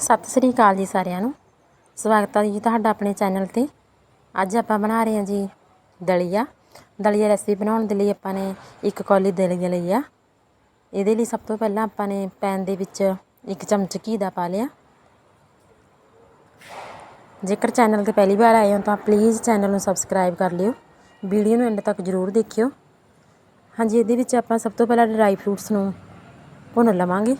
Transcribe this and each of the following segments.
ਸਤਿ ਸ੍ਰੀ ਅਕਾਲ ਜੀ ਸਾਰਿਆਂ ਨੂੰ। ਸਵਾਗਤ ਹੈ ਜੀ ਤੁਹਾਡਾ ਆਪਣੇ ਚੈਨਲ ਤੇ। ਅੱਜ ਆਪਾਂ ਬਣਾ ਰਹੇ ਹਾਂ ਜੀ ਦਲੀਆ। ਦਲੀਆ ਰੈਸਪੀ ਬਣਾਉਣ ਦੇ ਲਈ ਆਪਾਂ ਨੇ ਇੱਕ ਕੌਲੀ ਦਲੀਆ ਲਈ ਆ। ਇਹਦੇ ਲਈ ਸਭ ਤੋਂ ਪਹਿਲਾਂ ਆਪਾਂ ਨੇ ਪੈਨ ਦੇ ਵਿੱਚ ਇੱਕ ਚਮਚ ਘੀ ਦਾ ਪਾ ਲਿਆ। ਜੇਕਰ ਚੈਨਲ ਤੇ ਪਹਿਲੀ ਵਾਰ ਆਏ ਹੋ ਤਾਂ ਪਲੀਜ਼ ਚੈਨਲ ਨੂੰ ਸਬਸਕ੍ਰਾਈਬ ਕਰ ਲਿਓ। ਵੀਡੀਓ ਨੂੰ ਐਂਡ ਤੱਕ ਜ਼ਰੂਰ ਦੇਖਿਓ। ਹਾਂਜੀ, ਇਹਦੇ ਵਿੱਚ ਆਪਾਂ ਸਭ ਤੋਂ ਪਹਿਲਾਂ ਡਰਾਈ ਫਰੂਟਸ ਨੂੰ ਭੁੰਨ ਲਵਾਂਗੇ।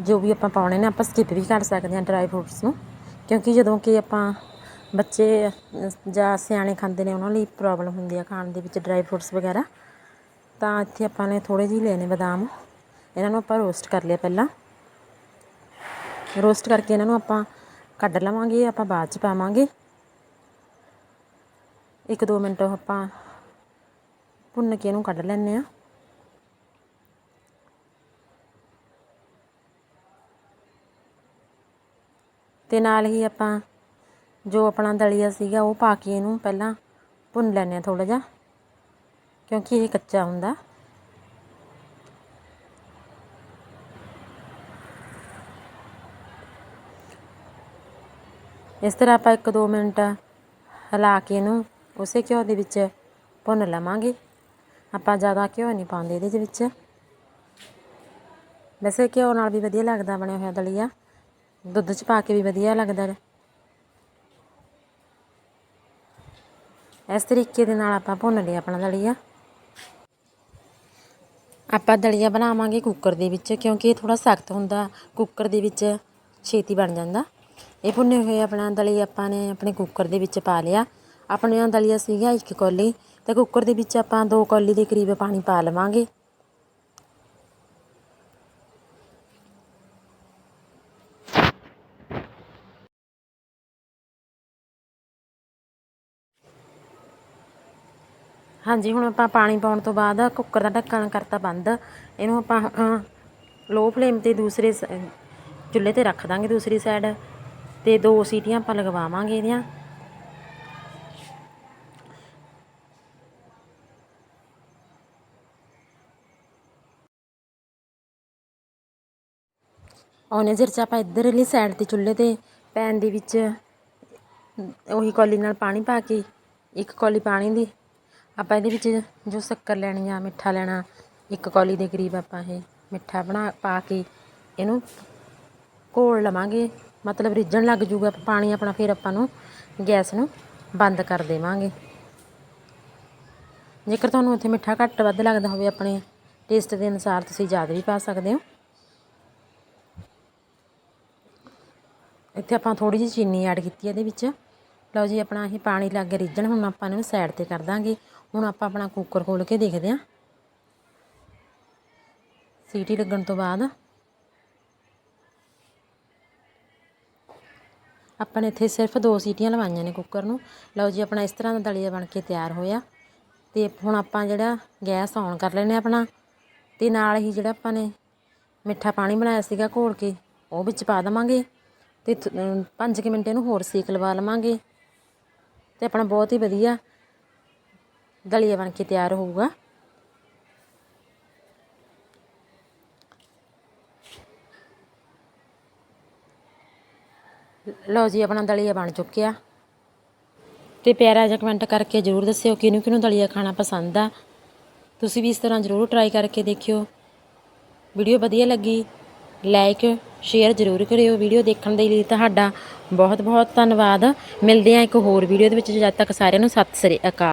ਜੋ ਵੀ ਆਪਾਂ ਪਾਉਣੇ ਨੇ, ਆਪਾਂ ਸਕਿਪ ਵੀ ਕਰ ਸਕਦੇ ਹਾਂ ਡਰਾਈ ਫਰੂਟਸ ਨੂੰ, ਕਿਉਂਕਿ ਜਦੋਂ ਕਿ ਆਪਾਂ ਬੱਚੇ ਜਾਂ ਸਿਆਣੇ ਖਾਂਦੇ ਨੇ, ਉਹਨਾਂ ਲਈ ਪ੍ਰੋਬਲਮ ਹੁੰਦੀ ਆ ਖਾਣ ਦੇ ਵਿੱਚ ਡਰਾਈ ਫਰੂਟਸ ਵਗੈਰਾ। ਤਾਂ ਇੱਥੇ ਆਪਾਂ ਨੇ ਥੋੜੇ ਜਿਹੇ ਲੈਣੇ ਬਦਾਮ। ਇਹਨਾਂ ਨੂੰ ਆਪਾਂ ਰੋਸਟ ਕਰ ਲਿਆ ਪਹਿਲਾਂ। ਰੋਸਟ ਕਰਕੇ ਇਹਨਾਂ ਨੂੰ ਆਪਾਂ ਕੱਢ ਲਵਾਂਗੇ, ਆਪਾਂ ਬਾਅਦ ਚ ਪਾਵਾਂਗੇ। ਇੱਕ ਦੋ ਮਿੰਟ ਆਪਾਂ ਭੁੰਨ ਕੇ ਇਹਨੂੰ ਕੱਢ ਲੈਂਦੇ ਆ ਅਤੇ ਨਾਲ ਹੀ ਆਪਾਂ ਜੋ ਆਪਣਾ ਦਲੀਆ ਸੀਗਾ ਉਹ ਪਾ ਕੇ ਇਹਨੂੰ ਪਹਿਲਾਂ ਭੁੰਨ ਲੈਂਦੇ ਹਾਂ ਥੋੜ੍ਹਾ ਜਿਹਾ, ਕਿਉਂਕਿ ਇਹ ਕੱਚਾ ਹੁੰਦਾ। ਇਸ ਤਰ੍ਹਾਂ ਆਪਾਂ 1-2 ਮਿੰਟ ਹਿਲਾ ਕੇ ਇਹਨੂੰ ਉਸੇ ਘਿਓ ਦੇ ਵਿੱਚ ਭੁੰਨ ਲਵਾਂਗੇ। ਆਪਾਂ ਜ਼ਿਆਦਾ ਘਿਓ ਨਹੀਂ ਪਾਉਂਦੇ ਇਹਦੇ ਵਿੱਚ। ਵੈਸੇ ਘਿਓ ਨਾਲ ਵੀ ਵਧੀਆ ਲੱਗਦਾ ਬਣਿਆ ਹੋਇਆ ਦਲੀਆ। ਦੁੱਧ 'ਚ ਪਾ ਕੇ ਵੀ ਵਧੀਆ ਲੱਗਦਾ ਹੈ ਇਸ ਤਰੀਕੇ ਦੇ ਨਾਲ ਆਪਾਂ ਭੁੰਨ ਲਿਆ ਆਪਣਾ ਦਲੀਆ। ਆਪਾਂ ਦਲੀਆ ਬਣਾਵਾਂਗੇ ਕੁੱਕਰ ਦੇ ਵਿੱਚ, ਕਿਉਂਕਿ ਇਹ ਥੋੜਾ ਸਖਤ ਹੁੰਦਾ, ਕੁੱਕਰ ਦੇ ਵਿੱਚ ਛੇਤੀ ਬਣ ਜਾਂਦਾ। ਇਹ ਭੁੰਨੇ ਹੋਏ ਆਪਣਾ ਦਲੀਆ ਆਪਾਂ ਨੇ ਆਪਣੇ ਕੁੱਕਰ ਦੇ ਵਿੱਚ ਪਾ ਲਿਆ। ਆਪਣੇ ਦਲੀਆ ਸੀਗਾ ਇੱਕ ਕੌਲੀ, ਤੇ ਕੁੱਕਰ ਦੇ ਵਿੱਚ ਆਪਾਂ ਦੋ ਕੌਲੀ ਦੇ ਕਰੀਬ ਪਾਣੀ ਪਾ ਲਵਾਂਗੇ। ਹਾਂਜੀ, ਹੁਣ ਆਪਾਂ ਪਾਣੀ ਪਾਉਣ ਤੋਂ ਬਾਅਦ ਕੁੱਕਰ ਦਾ ਢੱਕਣ ਕਰਤਾ ਬੰਦ। ਇਹਨੂੰ ਆਪਾਂ ਲੋ ਫਲੇਮ ਤੇ ਦੂਸਰੇ ਸ- ਚੁੱਲ੍ਹੇ ਤੇ ਰੱਖ ਦਾਂਗੇ ਦੂਸਰੀ ਸਾਈਡ ਤੇ ਦੋ ਸੀਟੀਆਂ ਆਪਾਂ ਲਗਵਾਵਾਂਗੇ ਇਹਦੀਆਂ। ਉਹਨੇ ਚਿਰ ਚ ਆਪਾਂ ਇੱਧਰਲੀ ਸਾਈਡ ਤੇ ਚੁੱਲ੍ਹੇ ਤੇ ਪੈਨ ਦੇ ਵਿੱਚ, ਉਹੀ ਕੌਲੀ ਨਾਲ ਪਾਣੀ ਪਾ ਕੇ, ਇੱਕ ਕੌਲੀ ਪਾਣੀ ਦੀ ਆਪਾਂ ਇਹਦੇ ਵਿੱਚ ਜੋ ਸ਼ੱਕਰ ਲੈਣੀ ਆ, ਮਿੱਠਾ ਲੈਣਾ, ਇੱਕ ਕੌਲੀ ਦੇ ਕਰੀਬ ਆਪਾਂ ਇਹ ਮਿੱਠਾ ਬਣਾ ਪਾ ਕੇ ਇਹਨੂੰ ਘੋਲ ਲਵਾਂਗੇ। ਮਤਲਬ ਰਿੱਝਣ ਲੱਗ ਜੂਗਾ ਪਾਣੀ ਆਪਣਾ, ਫਿਰ ਆਪਾਂ ਨੂੰ ਗੈਸ ਨੂੰ ਬੰਦ ਕਰ ਦੇਵਾਂਗੇ। ਜੇਕਰ ਤੁਹਾਨੂੰ ਇੱਥੇ ਮਿੱਠਾ ਘੱਟ ਵੱਧ ਲੱਗਦਾ ਹੋਵੇ, ਆਪਣੇ ਟੇਸਟ ਦੇ ਅਨੁਸਾਰ ਤੁਸੀਂ ਜ਼ਿਆਦਾ ਵੀ ਪਾ ਸਕਦੇ ਹੋ। ਇੱਥੇ ਆਪਾਂ ਥੋੜੀ ਜਿਹੀ ਚੀਨੀ ਐਡ ਕੀਤੀ ਹੈ ਇਹਦੇ ਵਿੱਚ। ਲਓ ਜੀ, ਆਪਣਾ ਇਹ ਪਾਣੀ ਲੱਗ ਗਿਆ ਰਿੱਝਣ, ਹੁਣ ਆਪਾਂ ਇਹਨੂੰ ਸਾਈਡ ਤੇ ਕਰ ਦਾਂਗੇ। ਹੁਣ ਆਪਾਂ ਆਪਣਾ ਕੁੱਕਰ ਖੋਲ ਕੇ ਦੇਖਦੇ ਹਾਂ। ਸੀਟੀ ਲੱਗਣ ਤੋਂ ਬਾਅਦ ਆਪਾਂ ਨੇ ਇੱਥੇ ਸਿਰਫ ਦੋ ਸੀਟੀਆਂ ਲਵਾਈਆਂ ਨੇ ਕੁੱਕਰ ਨੂੰ। ਲਓ ਜੀ, ਆਪਣਾ ਇਸ ਤਰ੍ਹਾਂ ਦਾ ਦਲੀਆ ਬਣ ਕੇ ਤਿਆਰ ਹੋਇਆ। ਤੇ ਹੁਣ ਆਪਾਂ ਜਿਹੜਾ ਗੈਸ ਔਨ ਕਰ ਲੈਨੇ ਆਪਣਾ। ਤੇ ਨਾਲ ਹੀ ਜਿਹੜਾ ਆਪਾਂ ਨੇ ਮਿੱਠਾ ਪਾਣੀ ਬਣਾਇਆ ਸੀਗਾ ਘੋਲ ਕੇ, ਉਹ ਵਿੱਚ ਪਾ ਦੇਵਾਂਗੇ। ਤੇ 5 ਮਿੰਟ ਇਹਨੂੰ ਹੋਰ ਸੇਕ ਲਵਾ ਲਵਾਂਗੇ। ਤੇ ਆਪਣਾ ਬਹੁਤ ਹੀ ਵਧੀਆ ਦਲੀਆ ਬਣ ਕੇ ਤਿਆਰ ਹੋਊਗਾ। ਲਓ ਜੀ, ਆਪਣਾ ਦਲੀਆ ਬਣ ਚੁੱਕਿਆ। ਤੇ ਪਿਆਰਾ ਜਿਹਾ ਕਮੈਂਟ ਕਰਕੇ ਜਰੂਰ ਦੱਸਿਓ ਕਿਹਨੂੰ ਕਿਹਨੂੰ ਦਲੀਆ ਖਾਣਾ ਪਸੰਦ ਆ। ਤੁਸੀਂ ਵੀ ਇਸ ਤਰ੍ਹਾਂ ਜ਼ਰੂਰ ਟਰਾਈ ਕਰਕੇ ਦੇਖਿਓ। ਵੀਡੀਓ ਵਧੀਆ ਲੱਗੀ ਲਾਈਕ ਸ਼ੇਅਰ ਜ਼ਰੂਰ ਕਰਿਓ ਵੀਡੀਓ ਦੇਖਣ ਦੇ ਲਈ ਤੁਹਾਡਾ ਬਹੁਤ ਬਹੁਤ ਧੰਨਵਾਦ। ਮਿਲਦੇ ਹਾਂ ਇੱਕ ਹੋਰ ਵੀਡੀਓ ਦੇ ਵਿੱਚ। ਜਦ ਤੱਕ ਸਾਰਿਆਂ ਨੂੰ ਸਤਿ ਸ੍ਰੀ ਅਕਾਲ।